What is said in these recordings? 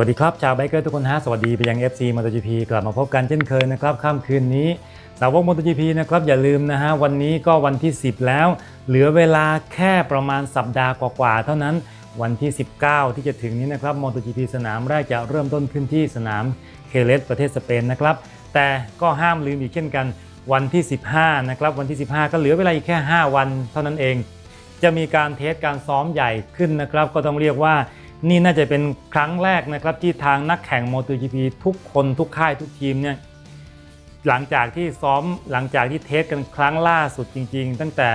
วัสดีครับ ชาวไบเกอร์ทุกคนฮะ สวัสดีไปยัง FC MotoGP กลับมาพบกันเช่นเคยนะครับค่ำคืนนี้สาวก MotoGP นะครับ อย่าลืมนะฮะ วันนี้ก็วันที่ 10 แล้ว เหลือเวลาแค่ประมาณสัปดาห์กว่าๆเท่านั้นวันที่ 19 ที่จะถึงนี้นะครับ MotoGP สนามแรกจะเริ่มต้นขึ้นที่สนามเคเลสประเทศสเปนนะครับ แต่ก็ห้ามลืมอีกเช่นกันวันที่ 15 นะครับ วันที่ 15 ก็เหลือเวลาอีกแค่ 5 วันเท่านั้นเอง จะมีการเทสการซ้อมใหญ่ขึ้นนะครับ ก็ต้องเรียกว่า นี่น่าจะเป็นครั้งแรกนะครับที่ทางนักแข่ง MotoGP ทุกคนทุกค่ายทุกทีมเนี่ยหลังจากที่ซ้อมหลังจากที่เทสกันครั้งล่าสุดจริง ๆ ตั้งแต่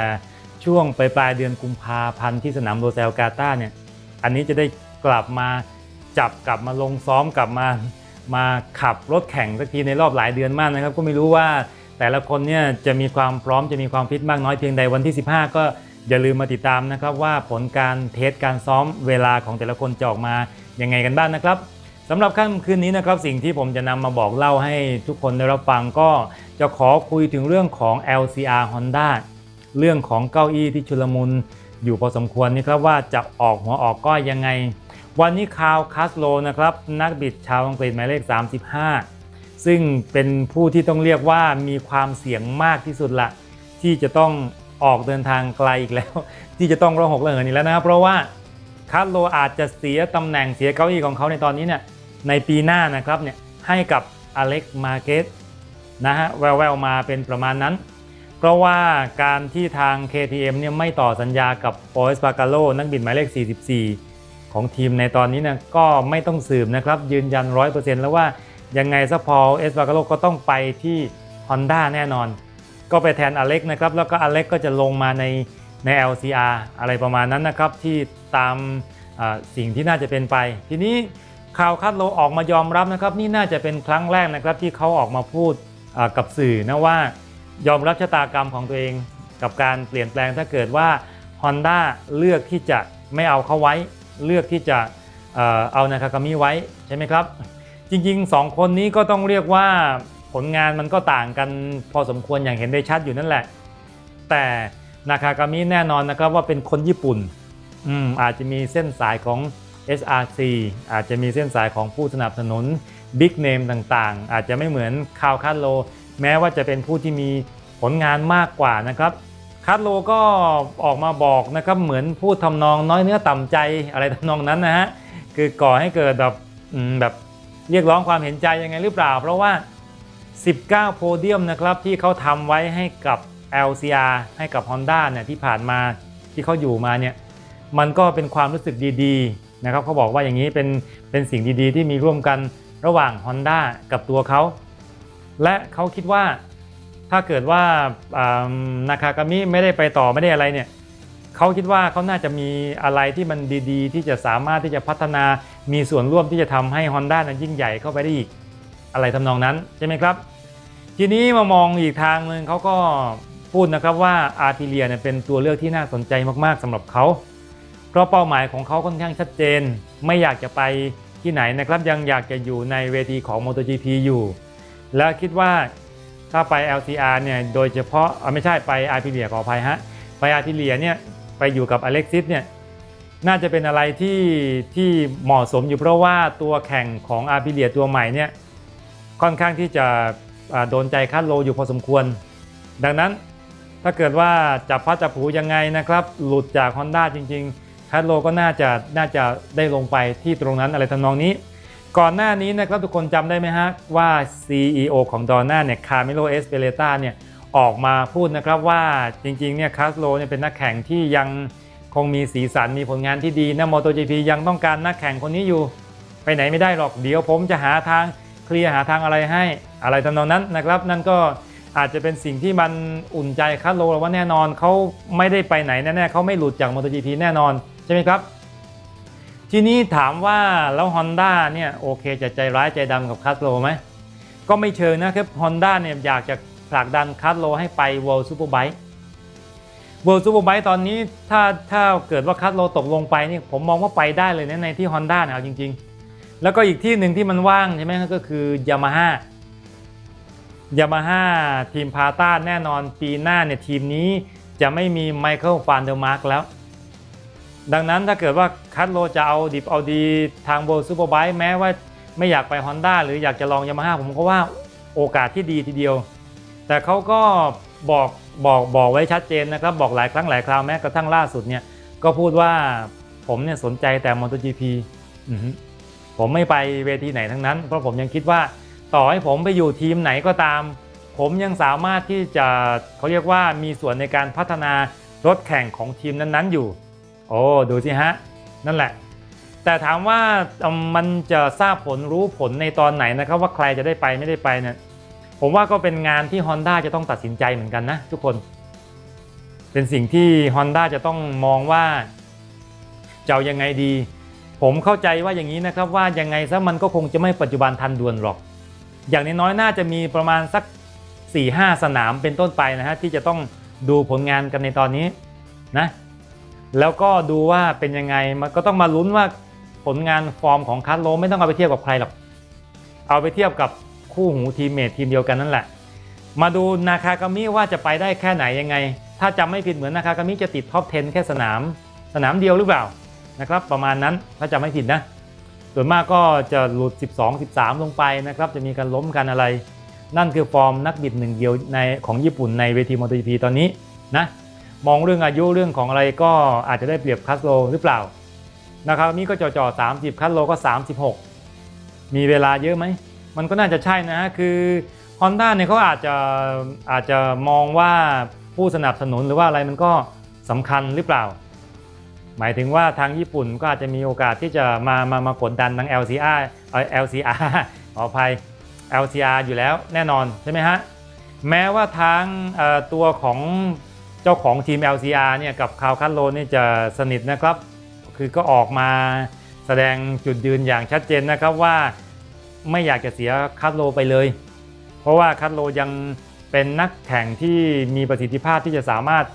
ช่วงปลายปลายเดือนกุมภาพันธ์ที่สนามโรเซลกาตาเนี่ยอันนี้จะได้กลับมาจับกลับมาลงซ้อมกลับมามาขับรถแข่งสักทีในรอบหลายเดือนมากนะครับ ก็ไม่รู้ว่าแต่ละคนเนี่ยจะมีความพร้อมจะมีความฟิตมากน้อยเพียงใดวันที่ 15 ก็ อย่าลืมมาติดตามนะครับว่าผลการเทสการซ้อมเวลาของแต่ละคนจะออกมายังไงกันบ้างนะครับสำหรับค่ำคืนนี้นะครับสิ่งที่ผมจะนำมาบอกเล่าให้ทุกคนได้รับฟังก็จะขอคุยถึงเรื่องของ LCR Honda เรื่องของเก้าอี้ที่ชุลมุนอยู่พอสมควรนี่ครับว่าจะออกหัวออกก้อยยังไง วันนี้คาวคัสโลนะครับนักบิดชาวอังกฤษหมายเลข 35 ซึ่งเป็นผู้ที่ต้องเรียกว่ามีความเสี่ยงมากที่สุดละที่จะต้อง ออกเดินทางไกลอีกแล้ว ที่จะต้องร้องหกระเหินอีกแล้วนะครับ เพราะว่าคัสโลอาจจะเสียตำแหน่งเสียเก้าอี้ของเขาในตอนนี้เนี่ยในปีหน้านะครับเนี่ยให้กับอเล็กมาเกสนะฮะแววๆมาเป็นประมาณนั้น เพราะว่าการที่ทาง KTM เนี่ยไม่ต่อสัญญากับโอเอสปา a ารโลนักบินหมายเลข 44 ของทีมในตอนนี้เนี่ยก็ไม่ต้องสืบนะครับ ยืนยัน 100%แล้วว่ายังไงซะพอเอสปา a ารโลก็ต้องไปที่ Honda แน่นอน ก็ไปแทนอเล็กนะครับแล้วก็อเล็กก็จะลงมาในใน LCR อะไรประมาณนั้นนะครับที่ตามสิ่งที่น่าจะเป็นไป ทีนี้ข่าวคัดโลออกมายอมรับนะครับนี่น่าจะเป็นครั้งแรกนะครับที่เขาออกมาพูดกับสื่อนะว่ายอมรับชะตากรรมของตัวเองกับการเปลี่ยนแปลงถ้าเกิดว่า Honda เลือกที่จะไม่เอาเขาไว้ เลือกที่จะเอานากากามิไว้ใช่ไหมครับ จริงๆ 2 คนนี้ก็ต้องเรียกว่า ผลงานมันก็ต่างกันพอสมควรอย่างเห็นได้ชัดอยู่นั่นแหละ แต่นาคากามิแน่นอนนะครับว่าเป็นคนญี่ปุ่นอืมอาจจะมีเส้นสายของ SRC อาจจะมีเส้นสายของผู้สนับสนุนบิ๊กเนมต่างๆ อาจจะไม่เหมือนคาวคาโล แม้ว่าจะเป็นผู้ที่มีผลงานมากกว่านะครับคาโลก็ออกมาบอกนะครับเหมือนพูดทำนองน้อยเนื้อต่ำใจอะไรทำนองนั้นนะฮะคือก่อให้เกิดแบบแบบเรียกร้องความเห็นใจยังไงหรือเปล่า เพราะว่า 19 โพเดียมนะครับที่เขาทำไว้ให้กับ LCR ให้กับ Honda เนี่ยที่ผ่านมาที่เขาอยู่มาเนี่ยมันก็เป็นความรู้สึกดีๆนะครับเขาบอกว่าอย่างนี้เป็นเป็นสิ่งดีๆ ที่มีร่วมกันระหว่าง Honda กับตัวเขา และเขาคิดว่าถ้าเกิดว่านาคากามิไม่ได้ไปต่อไม่ได้อะไรเนี่ยเขาคิดว่าเขาน่าจะมีอะไรที่มันดีๆ ที่จะสามารถที่จะพัฒนามีส่วนร่วมที่จะทำให้ Honda นั้นยิ่งใหญ่เข้าไปได้อีก อะไรทำนองนั้นใช่ไหมครับ ทีนี้มามองอีกทางหนึ่งเขาก็พูดนะครับว่าอาร์ติเลียเนี่ยเป็นตัวเลือกที่น่าสนใจมากๆสำหรับเขา เพราะเป้าหมายของเขาค่อนข้างชัดเจน ไม่อยากจะไปที่ไหนนะครับยังอยากจะอยู่ในเวทีของ MotoGP อยู่ และคิดว่าถ้าไป LCR เนี่ยโดยเฉพาะอะไม่ใช่ไปอาร์ติเลียขออภัยฮะไปอาร์ติเลียเนี่ยไปอยู่กับอเล็กซิสเนี่ยน่าจะเป็นอะไรที่ที่เหมาะสมอยู่เพราะว่าตัวแข่งของอาร์ติเลียตัวใหม่เนี่ย ค่อนข้างที่จะโดนใจคัดโลอยู่พอสมควร ดังนั้นถ้าเกิดว่าจับพัดจับผูยังไงนะครับ หลุดจาก Honda จริง ๆ คัดโลก็น่าจะน่าจะได้ลงไปที่ตรงนั้นอะไรทำนองนี้ ก่อนหน้านี้นะครับทุกคนจำได้ไหมฮะว่า CEO ของดอนน่าเนี่ยคาร์เมโลเอสเปเลต้าเนี่ยออกมาพูดนะครับว่าจริงๆเนี่ยคัสโลเนี่ยเป็นนักแข่งที่ยังคงมีสีสันมีผลงานที่ดีนะ MotoGP ยังต้องการนักแข่งคนนี้อยู่ ไปไหนไม่ได้หรอกเดี๋ยวผมจะหาทาง เคลียร์หาทางอะไรให้อะไรทำนองนั้นนะครับ นั่นก็อาจจะเป็นสิ่งที่มันอุ่นใจคัสโลว่าแน่นอนเขาไม่ได้ไปไหนแน่ๆเขาไม่หลุดจาก MotoGP แน่นอนใช่ไหมครับ ทีนี้ถามว่าแล้ว Honda เนี่ยโอเคจะใจร้ายใจดำกับคัสโลไหมก็ไม่เชิงนะครับ Honda เนี่ยอยากจะผลักดันคัสโลให้ไป World Superbike World Superbike ตอนนี้ถ้าถ้าเกิดว่าคัสโลตกลงไปนี่ผมมองว่าไปได้เลยนะในที่ Honda เนี่ยเอาจริง ๆ แล้วก็อีกที่หนึ่งที่มันว่างใช่ไหมก็คือยามาฮ่ายามาฮ่าทีมพาต้าแน่นอนปีหน้าเนี่ยทีมนี้จะไม่มีไมเคิลฟานเดอร์มาร์กแล้ว ดังนั้นถ้าเกิดว่าคัตโลจะเอาดิบเอาดีทางโบซูเปอร์ไบค์แม้ว่าไม่อยากไป Honda หรืออยากจะลองยามาฮ่าผมก็ว่าโอกาสที่ดีทีเดียว แต่เขาก็บอกบอกบอกไว้ชัดเจนนะครับบอกหลายครั้งหลายคราวแม้กระทั่งล่าสุดเนี่ยก็พูดว่าผมเนี่ยสนใจแต่ MotoGP อือ ผมไม่ไปเวทีไหนทั้งนั้น เพราะผมยังคิดว่าต่อให้ผมไปอยู่ทีมไหนก็ตาม ผมยังสามารถที่จะเขาเรียกว่ามีส่วนในการพัฒนารถแข่งของทีมนั้นๆอยู่ โอ้ดูสิฮะ นั่นแหละ แต่ถามว่ามันจะทราบผลรู้ผลในตอนไหนนะครับ ว่าใครจะได้ไปไม่ได้ไปเนี่ยผมว่าก็เป็นงานที่ Honda จะต้องตัดสินใจเหมือนกันนะทุกคน เป็นสิ่งที่ Honda จะต้องมองว่าจะยังไงดี ผมเข้าใจว่าอย่างนี้นะครับว่ายังไงซะมันก็คงจะไม่ปัจจุบันทันด่วนหรอก อย่างน้อยๆน่าจะมีประมาณสัก 4-5 สนามเป็นต้นไปนะฮะที่จะต้องดูผลงานกันในตอนนี้นะแล้วก็ดูว่าเป็นยังไงมันก็ต้องมาลุ้นว่าผลงานฟอร์มของคัสโลไม่ต้องเอาไปเทียบกับใครหรอก เอาไปเทียบกับคู่หูทีมเมททีมเดียวกันนั่นแหละ มาดูนาคากามิว่าจะไปได้แค่ไหนยังไง ถ้าจำไม่ผิดเหมือนนาคากามิจะติดท็อป 10 แค่สนาม สนามเดียวหรือเปล่า นะครับ ประมาณนั้นถ้าจำไม่ผิดนะ ส่วนมากก็จะหลุด 12 13 ลงไปนะครับ จะมีการล้มกันอะไร นั่นคือฟอร์มนักบิดหนึ่งเดียวในของญี่ปุ่นในเวทีมอเตอร์จีพีตอนนี้นะมองเรื่องอายุเรื่องของอะไรก็อาจจะได้เปรียบคัสโลหรือเปล่านะครับนี่ก็จ่อๆ30 คัสโลก็ 36 มีเวลาเยอะไหม มันก็น่าจะใช่นะฮะคือ Honda เนี่ยเขาอาจจะอาจจะมองว่าผู้สนับสนุนหรือว่าอะไรมันก็สำคัญหรือเปล่า หมายถึงว่าทางญี่ปุ่นก็อาจจะมีโอกาสที่จะมามามากดดันทาง LCR เอ่อ LCR ขออภัย LCR อยู่แล้วแน่นอนใช่ไหมฮะแม้ว่าทางตัวของเจ้าของทีม LCR เนี่ยกับคาวคันโลนี่จะสนิทนะครับ คือก็ออกมาแสดงจุดยืนอย่างชัดเจนนะครับว่าไม่อยากจะเสียคัตโลไปเลย เพราะว่าคัตโลยังเป็นนักแข่งที่มีประสิทธิภาพที่จะสามารถ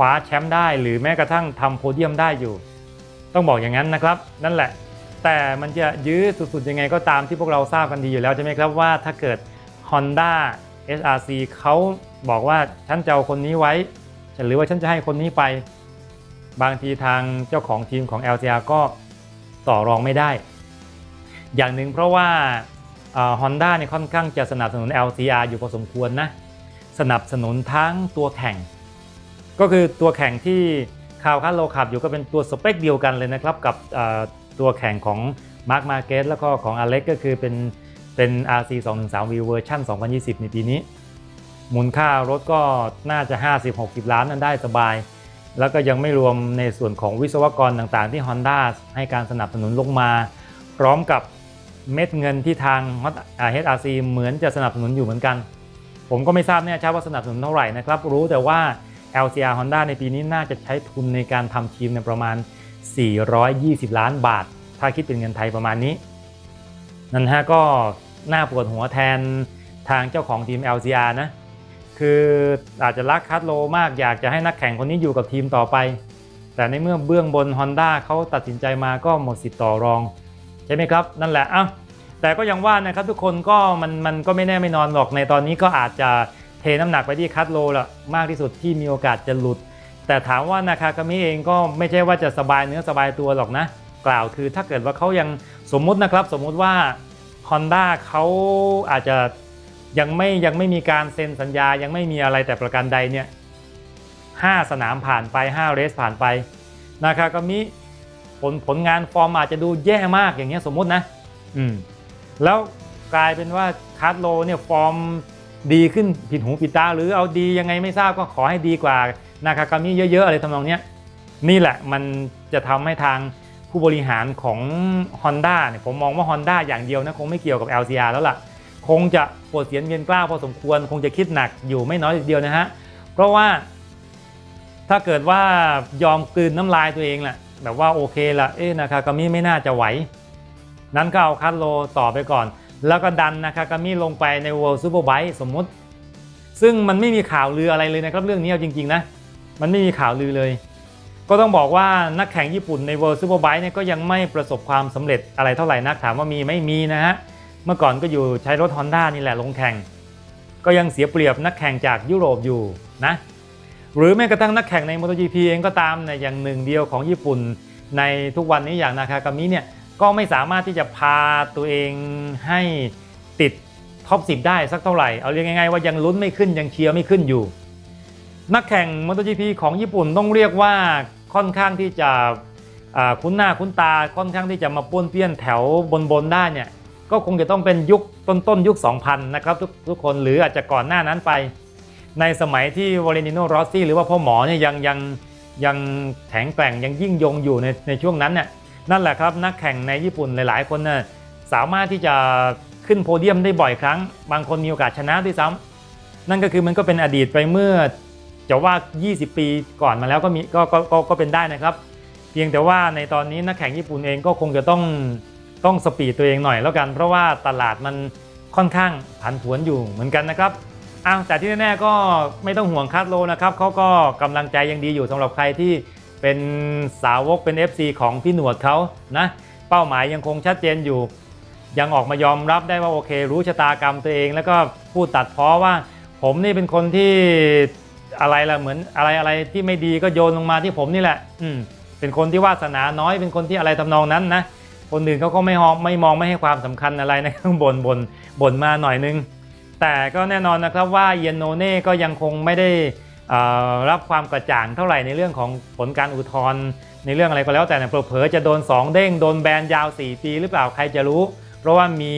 ว้าแชมป์ได้ หรือแม้กระทั่งทำโพเดียมได้อยู่ ต้องบอกอย่างนั้นนะครับ นั่นแหละ แต่มันจะยื้อสุดๆยังไงก็ตามที่พวกเราทราบกันดีอยู่แล้วใช่ไหมครับว่าถ้าเกิด Honda SRC เขาบอกว่าฉันจะเอาคนนี้ไว้หรือว่าฉันจะให้คนนี้ไป บางทีทางเจ้าของทีมของ LCR ก็ต่อรองไม่ได้ อย่างหนึ่งเพราะว่าฮอนด้าเนี่ยค่อนข้างจะสนับสนุน LCR อยู่พอสมควรนะ สนับสนุนทั้งตัวแข่ง ก็คือตัวแข่งที่คาวคาโลขับอยู่ก็เป็นตัวสเปคเดียวกันเลยนะครับกับตัวแข่งของมาร์คมาเกสแล้วก็ของอเล็กก็คือเป็นเป็น RC 213 V เวอร์ชัน2020 ในปีนี้ มูลค่ารถก็น่าจะ 50-60 ล้านนั้นได้สบาย แล้วก็ยังไม่รวมในส่วนของวิศวกรต่างๆ ที่ Honda ให้การสนับสนุนลงมา พร้อมกับเม็ดเงินที่ทาง HRC เหมือนจะสนับสนุนอยู่เหมือนกัน ผมก็ไม่ทราบแน่ชัดว่าสนับสนุนเท่าไหร่นะครับ รู้แต่ว่า LCR Honda ในปีนี้น่าจะใช้ทุนในการทำทีมในประมาณ 420 ล้านบาท ถ้าคิดเป็นเงินไทยประมาณนี้ นั่นฮะก็น่าปวดหัวแทนทางเจ้าของทีม LCR นะ คืออาจจะรักคัตโลมากอยากจะให้นักแข่งคนนี้อยู่กับทีมต่อไป แต่ในเมื่อเบื้องบน Honda เขาตัดสินใจมาก็หมดสิทธิ์ต่อรอง ใช่ไหมครับ นั่นแหละอ้าแต่ก็ยังว่านะครับทุกคนก็มันมันก็ไม่แน่ไม่นอนหรอกในตอนนี้ก็อาจจะ เทน้ำหนักไปที่คัตโลละมากที่สุดที่มีโอกาสจะหลุด แต่ถามว่านาคากามิเองก็ไม่ใช่ว่าจะสบายเนื้อสบายตัวหรอกนะ กล่าวคือถ้าเกิดว่าเขายังสมมุตินะครับ สมมุติว่า Honda เขาอาจจะยังไม่ยังไม่มีการเซ็นสัญญายังไม่มีอะไรแต่ประการใดเนี่ยห้าสนามผ่านไป 5 เรสผ่านไปนาคากามิผลผลงานฟอร์มอาจจะดูแย่มากอย่างเงี้ยสมมุตินะ อืม แล้วกลายเป็นว่าคาร์โลเนี่ยฟอร์ม ดีขึ้นผิดหูผิดตา หรือเอาดียังไงไม่ทราบก็ขอให้ดีกว่านาคากามิเยอะๆอะไรทำนองนี้นี่แหละมันจะทำให้ทางผู้บริหารของ Honda เนี่ยผมมองว่า Honda อย่างเดียวนะคงไม่เกี่ยวกับ LCR แล้วล่ะ คงจะปวดเสียนเยนกล้าวพอสมควร คงจะคิดหนักอยู่ไม่น้อยเดียวนะฮะ เพราะว่า ถ้าเกิดว่ายอมกลืนน้ำลายตัวเองแหละแบบว่าโอเคละเอ๊ะนาคากามิไม่น่าจะไหว นั้นก็เอาคัตโลต่อไปก่อน แล้วก็ดันนาคากามิลงไปใน World Superbike สมมติ ซึ่งมันไม่มีข่าวลืออะไรเลยนะครับเรื่องนี้เอาจริงๆนะมันไม่มีข่าวลือเลย ก็ต้องบอกว่านักแข่งญี่ปุ่นใน World Superbike เนี่ยก็ยังไม่ประสบความสำเร็จอะไรเท่าไหร่นักถามว่ามีไม่มีนะฮะเมื่อก่อนก็อยู่ใช้รถ Honda นี่แหละลงแข่ง ก็ยังเสียเปรียบนักแข่งจากยุโรปอยู่นะหรือแม้กระทั่งนักแข่งใน MotoGP เองก็ตามเนี่ยอย่างหนึ่งเดียวของญี่ปุ่น ในทุกวันนี้อย่างนาคากามิเนี่ย ก็ไม่สามารถที่จะพาตัวเองให้ติดท็อป10ได้สักเท่าไหร่ เอาเรียกง่ายๆว่ายังลุ้นไม่ขึ้นยังเชียร์ไม่ขึ้นอยู่ นักแข่ง MotoGP ของญี่ปุ่นต้องเรียกว่าค่อนข้างที่จะคุ้นหน้าคุ้นตาค่อนข้างที่จะมาป้วนเปี้ยนแถวบนๆได้เนี่ยก็คงจะต้องเป็นยุคต้นๆ ยุค 2000 นะครับทุกทุกคนหรืออาจจะก่อนหน้านั้นไป ในสมัยที่วอลเลนิโนรอสซี่หรือว่าพ่อหมอเนี่ยยังยังยังแข็งแกร่งยังยิ่งยงอยู่ในในช่วงนั้นเนี่ย นั่นแหละครับนักแข่งในญี่ปุ่นหลาย ๆ คนน่ะสามารถที่จะขึ้นโพเดียมได้บ่อยครั้ง บางคนมีโอกาสชนะด้วยซ้ำนั่นก็คือมันก็เป็นอดีตไปเมื่อจะว่า 20 ปีก่อนมาแล้วก็มีก็ก็ก็ก็เป็นได้นะครับ เพียงแต่ว่าในตอนนี้นักแข่งญี่ปุ่นเองก็คงจะต้องต้องสปีดตัวเองหน่อยแล้วกัน เพราะว่าตลาดมันค่อนข้างผันผวนอยู่เหมือนกันนะครับอ้าวแต่ที่แน่ๆก็ไม่ต้องห่วงคาร์โลนะครับเขาก็กำลังใจยังดีอยู่สำหรับใครที่ เป็นสาวกเป็น FC ของพี่หนวดเขานะเป้าหมายยังคงชัดเจนอยู่ ยังออกมายอมรับได้ว่าโอเค รู้ชะตากรรมตัวเอง แล้วก็พูดตัดพ้อว่า ผมนี่เป็นคนที่อะไรละเหมือนอะไรอะไรที่ไม่ดีก็โยนลงมาที่ผมนี่แหละ อืมเป็นคนที่วาสนาน้อยเป็นคนที่อะไรทำนองนั้นนะคนอื่นเขาก็ไม่มองไม่มองไม่ให้ความสำคัญอะไรนะข้างบนบนบนมาหน่อยนึง แต่ก็แน่นอนนะครับว่าเยนโนเน่ก็ยังคงไม่ได้ รับความกระจ่างเท่าไหร่ในเรื่องของผลการอุทธรณ์ในเรื่องอะไรก็แล้วแต่เนี่ยเผลอจะโดน 2 เด้งโดนแบนยาว 4 ปีหรือเปล่าใครจะรู้ เพราะว่ามี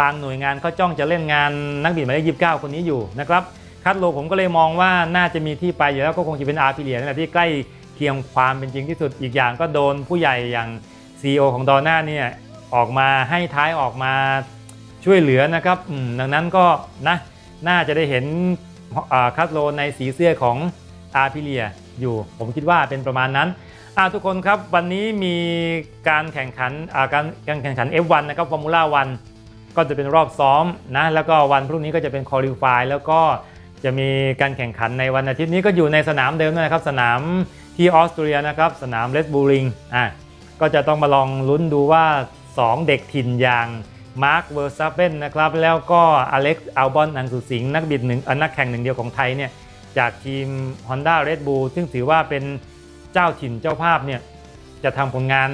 บางหน่วยงานเขาจ้องจะเล่นงานนักบินหมายเลข29คนนี้อยู่นะครับคัดโลผมก็เลยมองว่าน่าจะมีที่ไปอยู่แล้วก็คงจะเป็นอาร์พิเลียนั่แหละที่ใกล้เคียงความเป็นจริงที่สุดอีกอย่างก็โดนผู้ใหญ่อย่าง CEO ของดอน่าเนี่ยออกมาให้ท้ายออกมาช่วยเหลือนะครับดังนั้นก็นะน่าจะได้เห็น คัตโลในสีเสื้อของอาร์พิเลียอยู่ ผมคิดว่าเป็นประมาณนั้นทุกคนครับวันนี้มีการแข่งขันการการแข่งขัน F1 นะครับฟอร์มูล่าวันก็จะเป็นรอบซ้อมนะแล้วก็วันพรุ่งนี้ก็จะเป็นคอลิฟายแล้วก็จะมีการแข่งขันในวันอาทิตย์นี้ก็อยู่ในสนามเดิมนั่นนะครับ สนามที่ออสเตรียนะครับสนามเลสบูริงอ่าก็จะต้องมาลองลุ้นดูว่า 2 เด็กถิ่นอย่าง มาร์คเวอร์ซับเบนนะครับแล้วก็อเล็กซ์อัลบอนอังสุสิงห์นักบิดหนึ่งนักแข่งหนึ่งเดียวของไทยเนี่ยจากทีม Honda Red Bull ซึ่งถือว่าเป็นเจ้าถิ่นเจ้าภาพเนี่ยจะทำผลงาน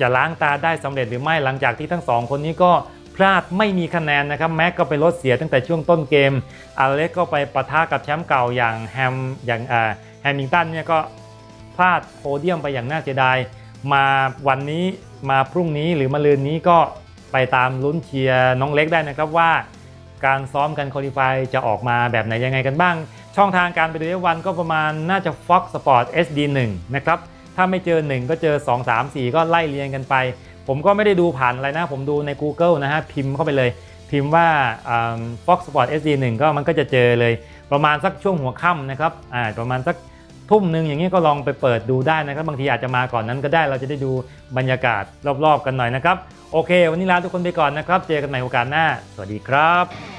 จะล้างตาได้สำเร็จหรือไม่หลังจากที่ทั้งสองคนนี้ก็พลาดไม่มีคะแนนนะครับแม็กก็ไปลดเสียตั้งแต่ช่วงต้นเกมอเล็กก็ไปปะทะกับแชมป์เก่าอย่างแฮมอย่างแฮมิงตันเนี่ยก็พลาดโพเดียมไปอย่างน่าเสียดายมาวันนี้มาพรุ่งนี้หรือมาลืนนี้ก็ ไปตามลุ้นเชียร์น้องเล็กได้นะครับว่า การซ้อมกันคอลี่ฟายจะออกมาแบบไหนยังไงกันบ้าง ช่องทางการไปดู F1 ก็ประมาณน่าจะ Fox Sport SD 1 นะครับถ้าไม่เจอ 1 ก็เจอ 2 3 4 ก็ไล่เรียงกันไป ผมก็ไม่ได้ดูผ่านอะไรนะ ผมดูใน Google นะฮะพิมพ์เข้าไปเลย พิมพ์ว่าอ่า Fox Sport SD 1 ก็มันก็จะเจอเลยประมาณสักช่วงหัวค่ำนะครับอ่าประมาณสัก ทุ่มหนึ่งอย่างนี้ก็ลองไปเปิดดูได้นะครับ บางทีอาจจะมาก่อนนั้นก็ได้เราจะได้ดูบรรยากาศรอบๆกันหน่อยนะครับ โอเค วันนี้ลาทุกคนไปก่อนนะครับ เจอกันใหม่โอกาสหน้า สวัสดีครับ